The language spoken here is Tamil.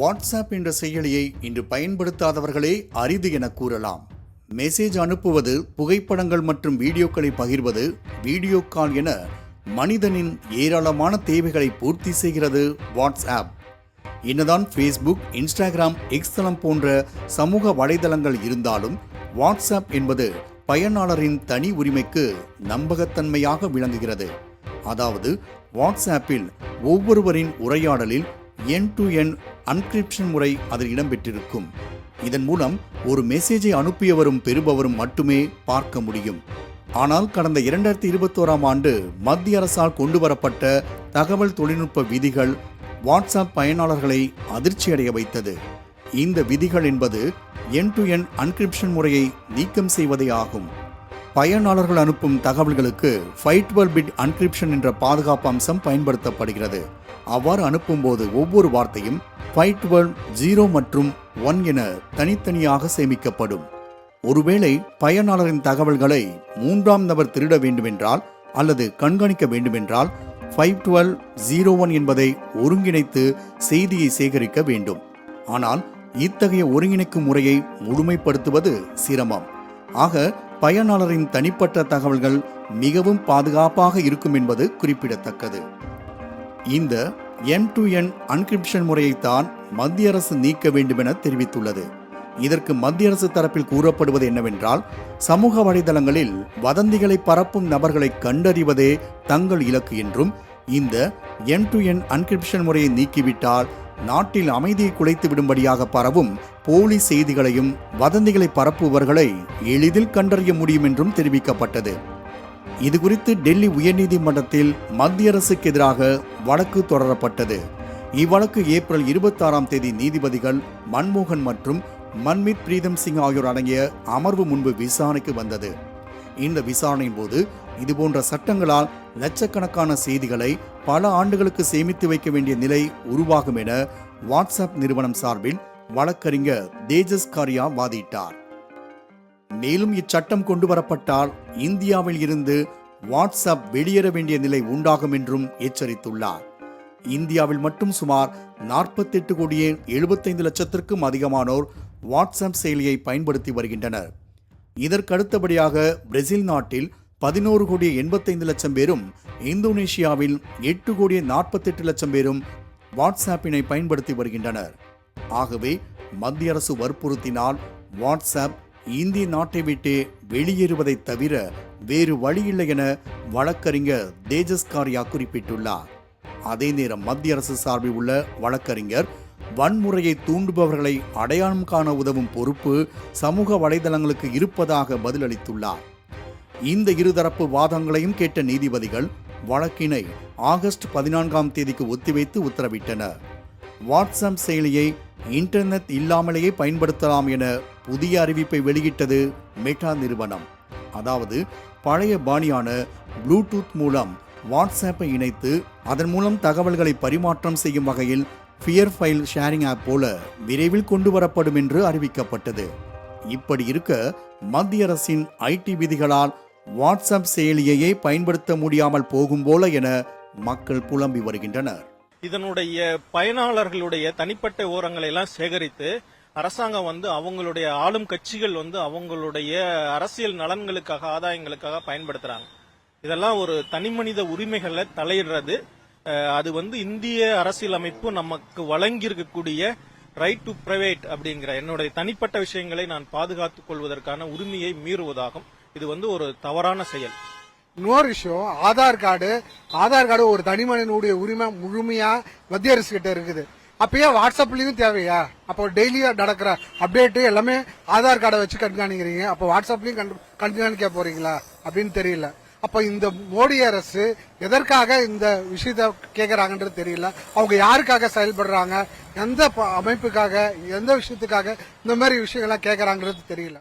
வாட்ஸ்அப் என்ற செயலியை இன்று பயன்படுத்தாதவர்களே அரிது என கூறலாம். மெசேஜ் அனுப்புவது புகைப்படங்கள் மற்றும் வீடியோக்களை பகிர்வது வீடியோ கால் என மனிதனின் ஏராளமான தேவைகளை பூர்த்தி செய்கிறது வாட்ஸ்அப். என்னதான் ஃபேஸ்புக் இன்ஸ்டாகிராம் எக்ஸ்தலம் போன்ற சமூக வலைதளங்கள் இருந்தாலும் வாட்ஸ்அப் என்பது பயனாளரின் தனி உரிமைக்கு நம்பகத்தன்மையாக விளங்குகிறது. அதாவது வாட்ஸ்ஆப்பில் ஒவ்வொருவரின் உரையாடலில் என் டு என் அன்கிரிப்ஷன் முறை அதில் இடம்பெற்றிருக்கும். இதன் மூலம் ஒரு மெசேஜை அனுப்பியவரும் பெறுபவரும் மட்டுமே பார்க்க முடியும். ஆனால் கடந்த இரண்டாயிரத்தி இருபத்தோராம் ஆண்டு மத்திய அரசால் கொண்டு வரப்பட்ட தகவல் தொழில்நுட்ப விதிகள் வாட்ஸ்அப் பயனாளர்களை அதிர்ச்சியடைய வைத்தது. இந்த விதிகள் என்பது என் டு என் அன்கிரிப்ஷன் முறையை நீக்கம் செய்வதே ஆகும். பயனாளர்கள் அனுப்பும் தகவல்களுக்கு ஃபைட் பிட் அன்கிரிப்ஷன் என்ற பாதுகாப்பு அம்சம் பயன்படுத்தப்படுகிறது. அவ்வாறு அனுப்பும்போது ஒவ்வொரு வார்த்தையும் ஃபைட் ஜீரோ மற்றும் ஒன் என தனித்தனியாக சேமிக்கப்படும். ஒருவேளை பயனாளரின் தகவல்களை மூன்றாம் நபர் திருட வேண்டுமென்றால் அல்லது கண்காணிக்க வேண்டுமென்றால் ஃபைவ் டுவெல் ஜீரோ ஒன் என்பதை ஒருங்கிணைத்து செய்தியை சேகரிக்க வேண்டும். ஆனால் இத்தகைய ஒருங்கிணைக்கும் முறையை முழுமைப்படுத்துவது சிரமம். ஆக பயனாளரின் தனிப்பட்ட தகவல்கள் மிகவும் பாதுகாப்பாக இருக்கும் என்பது குறிப்பிடத்தக்கது. இந்த என் டு என் அன்கிரிப்ஷன் முறையைத்தான் மத்திய அரசு நீக்க வேண்டுமென தெரிவித்துள்ளது. இதற்கு மத்திய அரசு தரப்பில் கூறப்படுவது என்னவென்றால் சமூக வலைதளங்களில் வதந்திகளை பரப்பும் நபர்களை கண்டறிவதே தங்கள் இலக்கு என்றும் இந்த என் டு என் அன்கிரிப்ஷன் முறையை நீக்கிவிட்டால் நாட்டில் அமைதியை குலைத்து விடும்படியாக பரவும் போலி செய்திகளையும் வதந்திகளை பரப்புபவர்களை எளிதில் கண்டறிய முடியும் என்றும் தெரிவிக்கப்பட்டது. இது குறித்து டெல்லி உயர்நீதிமன்றத்தில் மத்திய அரசுக்கு எதிராக வழக்கு தொடரப்பட்டது. இவ்வழக்கு ஏப்ரல் இருபத்தாறாம் தேதி நீதிபதிகள் மன்மோகன் மற்றும் மன்மித் பிரீதம் சிங் ஆகியோர் அடங்கிய அமர்வு முன்பு விசாரணைக்கு வந்தது. இந்த விசாரணையின் போது இதுபோன்ற சட்டங்களால் லட்சக்கணக்கான செய்திகளை பல ஆண்டுகளுக்கு சேமித்து வைக்க வேண்டிய நிலை உருவாகும் என வாட்ஸ்அப் நிறுவனம் சார்பில் வழக்கறிஞர் தேஜஸ் காரியா வாதிட்டார். மேலும் இச்சட்டம் கொண்டு வரப்பட்டால் இந்தியாவில் இருந்து வாட்ஸ்அப் வெளியேற வேண்டிய நிலை உண்டாகும் என்றும் எச்சரித்துள்ளார். இந்தியாவில் மட்டும் சுமார் நாற்பத்தெட்டு கோடியே எழுபத்தைந்து லட்சத்திற்கும் அதிகமானோர் வாட்ஸ்அப் செயலியை பயன்படுத்தி வருகின்றனர். இதற்கு அடுத்தபடியாக பிரேசில் நாட்டில் பதினோரு கோடியே எண்பத்தைந்து லட்சம் பேரும் இந்தோனேஷியாவில் எட்டு கோடியே நாற்பத்தெட்டு லட்சம் பேரும் வாட்ஸ்அப்பினை பயன்படுத்தி வருகின்றனர். ஆகவே மத்திய அரசு வற்புறுத்தினால் வாட்ஸ்அப் இந்திய நாட்டை விட்டு வெளியேறுவதை தவிர வேறு வழியில்லை என வழக்கறிஞர் தேஜஸ் காரியா குறிப்பிட்டுள்ளார். அதே நேரம் மத்திய அரசு சார்பில் உள்ள வழக்கறிஞர் வன்முறையை தூண்டுபவர்களை அடையாளம் காண உதவும் பொறுப்பு சமூக வலைதளங்களுக்கு இருப்பதாக பதிலளித்துள்ளார். இந்த இருதரப்பு வாதங்களையும் கேட்ட நீதிபதிகள் வழக்கினை ஆகஸ்ட் பதினான்காம் தேதிக்கு ஒத்திவைத்து உத்தரவிட்டனர். வாட்ஸ்அப் செயலியை இன்டர்நெட் இல்லாமலேயே பயன்படுத்தலாம் என புதிய அறிவிப்பை வெளியிட்டது மெட்டா நிறுவனம். அதாவது பழைய பாணியான ப்ளூடூத் மூலம் வாட்ஸ்அப்பை இணைத்து அதன் மூலம் தகவல்களை பரிமாற்றம் செய்யும் வகையில் ஃபியர் ஃபைல் ஷேரிங் ஆப் போல விரைவில் கொண்டு வரப்படும் என்று அறிவிக்கப்பட்டது. இப்படி இருக்க மத்திய அரசின் ஐடி விதிகளால் வாட்ஸ்அப் செயலியையே பயன்படுத்த முடியாமல் போகும் போல என மக்கள் புலம்பி வருகின்றனர். இதனுடைய பயனாளர்களுடைய தனிப்பட்ட ஓரங்களை எல்லாம் சேகரித்து அரசாங்கம் வந்து அவங்களுடைய ஆளும் கட்சிகள் வந்து அவங்களுடைய அரசியல் நலன்களுக்காக ஆதாயங்களுக்காக பயன்படுத்துறாங்க. இதெல்லாம் ஒரு தனிமனித உரிமைகளை தலையிடுறது. அது வந்து இந்திய அரசியலமைப்பு நமக்கு வழங்கி இருக்கக்கூடிய ரைட் டு பிரைவேட் அப்படிங்கிற என்னுடைய தனிப்பட்ட விஷயங்களை நான் பாதுகாத்துக் கொள்வதற்கான உரிமையை மீறுவதாகும். இது வந்து ஒரு தவறான செயல். இன்னொரு விஷயம் ஆதார் கார்டு. ஆதார் கார்டு ஒரு தனி மனிதனுடைய உரிமை முழுமையா மத்திய அரசு கிட்ட இருக்குது. அப்பயே வாட்ஸ்அப்லயும் தேவையா? அப்போ டெய்லியா நடக்கிற அப்டேட் எல்லாமே ஆதார் கார்டை வச்சு கண்காணிக்கிறீங்க. அப்போ வாட்ஸ்அப்லயும் கண்காணிக்க போறீங்களா? அப்படின்னு தெரியல. அப்ப இந்த மோடி அரசு எதற்காக இந்த விஷயத்த கேக்குறாங்கன்றது தெரியல. அவங்க யாருக்காக செயல்படுறாங்க? எந்த ப- அமைப்புக்காக எந்த விஷயத்துக்காக இந்த மாதிரி விஷயங்கள்லாம் கேக்குறாங்கிறது தெரியல.